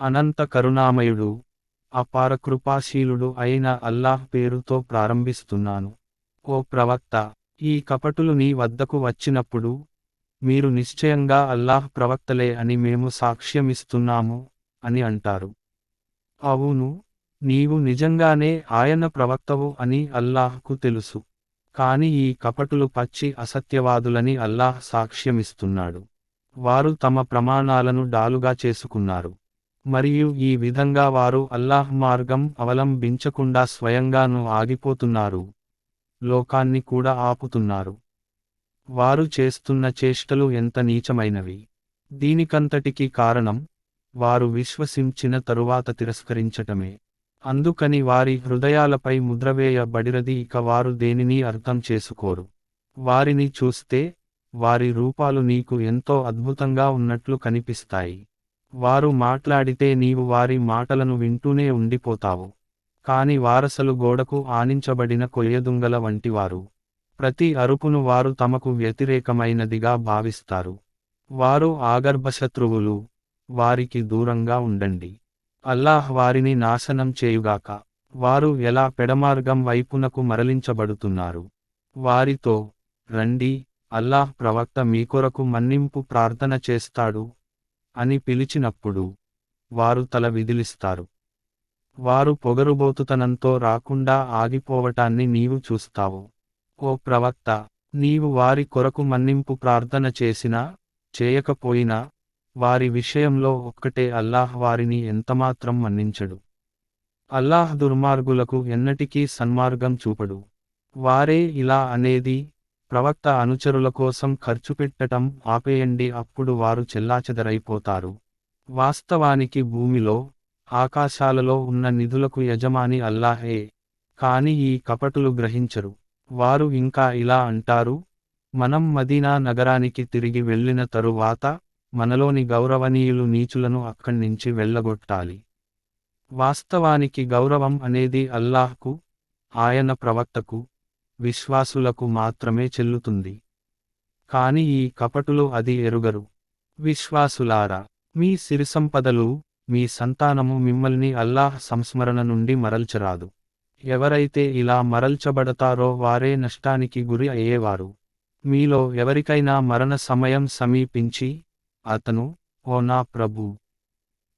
అనంత కరుణామయుడు అపార కృపాశీలుడు అయిన అల్లాహ్ పేరుతో ప్రారంభిస్తున్నాను. ఓ ప్రవక్త ఈ కపటులు నీ వద్దకు వచ్చినప్పుడు మీరు నిశ్చయంగా అల్లాహ్ ప్రవక్తలే అని మేము సాక్ష్యమిస్తున్నాము అని అంటారు. అవును నీవు నిజంగానే ఆయన ప్రవక్తవు అని అల్లాహ్కు తెలుసు. కాని ఈ కపటులు పచ్చి అసత్యవాదులని అల్లాహ్ సాక్ష్యమిస్తున్నాడు. వారు తమ ప్రమాణాలను డాలుగా చేసుకున్నారు. మరియు ఈ విధంగా వారు అల్లాహ్ మార్గం అవలంబించకుండా స్వయంగాను ఆగిపోతున్నారు. లోకాన్ని కూడా ఆపుతున్నారు. వారు చేస్తున్న చేష్టలు ఎంత నీచమైనవి. దీనికంతటికి కారణం వారు విశ్వసించిన తరువాత తిరస్కరించటమే. అందుకని వారి హృదయాలపై ముద్రవేయబడిరది ఇక వారు దేనిని అర్థం చేసుకోరు. వారిని చూస్తే వారి రూపాలు నీకు ఎంతో అద్భుతంగా ఉన్నట్లు కనిపిస్తాయి. వారు మాట్లాడితే నీవు వారి మాటలను వింటూనే ఉండిపోతావు. కాని వారసలు గోడకు ఆనించబడిన కొయ్యదుంగల వంటివారు. ప్రతి అరుపును వారు తమకు వ్యతిరేకమైనదిగా భావిస్తారు. వారు ఆగర్భశత్రువులు. వారికి దూరంగా ఉండండి. అల్లాహ్ వారిని నాశనం చేయుగాక. వారు ఎలా పెడమార్గం వైపునకు మరలించబడుతున్నారు? వారితో రండి అల్లాహ్ ప్రవక్త మీ కొరకు మన్నింపు ప్రార్థన చేస్తాడు. అని పిలిచినప్పుడు వారు తల విదిలిస్తారు. వారు పొగరుబోతుతనంతో రాకుండా ఆగిపోవటాన్ని నీవు చూస్తావు. ఓ ప్రవక్త నీవు వారి కొరకు మన్నింపు ప్రార్థన చేసినా చేయకపోయినా వారి విషయంలో ఒక్కటే అల్లాహ్ వారిని ఎంతమాత్రం మన్నించడు. అల్లాహ్ దుర్మార్గులకు ఎన్నటికీ సన్మార్గం చూపడు. వారే ఇలా అనేది ప్రవక్త అనుచరుల కోసం ఖర్చు పెట్టటం ఆపేయండి అప్పుడు వారు చెల్లాచెదరైపోతారు. వాస్తవానికి భూమిలో ఆకాశాలలో ఉన్న నిధులకు యజమాని అల్లాహే. కాని ఈ కపటులు గ్రహించరు. వారు ఇంకా ఇలా అంటారు మనం మదీనా నగరానికి తిరిగి వెళ్ళిన తరువాత మనలోని గౌరవనీయులు నీచులను అక్కడ్నించి వెళ్ళగొట్టాలి. వాస్తవానికి గౌరవం అనేది అల్లాహ్కు ఆయన ప్రవక్తకు విశ్వాసులకు మాత్రమే చెల్లుతుంది. కాని ఈ కపటులు అది ఎరుగరు. విశ్వాసులారా మీ సిరిసంపదలు మీ సంతానము మిమ్మల్ని అల్లాహ్ సంస్మరణ నుండి మరల్చరాదు. ఎవరైతే ఇలా మరల్చబడతారో వారే నష్టానికి గురి అయ్యేవారు. మీలో ఎవరికైనా మరణ సమయం సమీపించి అతను ఓ నా ప్రభు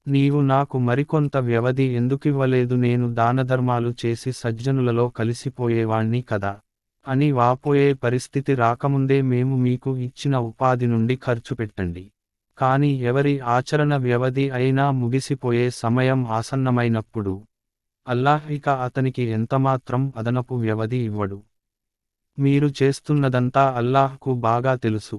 నీవు నాకు మరికొంత వ్యవధి ఎందుకివ్వలేదు నేను దానధర్మాలు చేసి సజ్జనులలో కలిసిపోయేవాణ్ణి కదా. అని వాపోయే పరిస్థితి రాకముందే మేము మీకు ఇచ్చిన ఉపాధి నుండి ఖర్చు పెట్టండి. కాని ఎవరి ఆచరణ వ్యవధి అయినా ముగిసిపోయే సమయం ఆసన్నమైనప్పుడు అల్లాహ్ ఇక అతనికి ఎంతమాత్రం అదనపు వ్యవధి ఇవ్వడు. మీరు చేస్తున్నదంతా అల్లాహ్కు బాగా తెలుసు.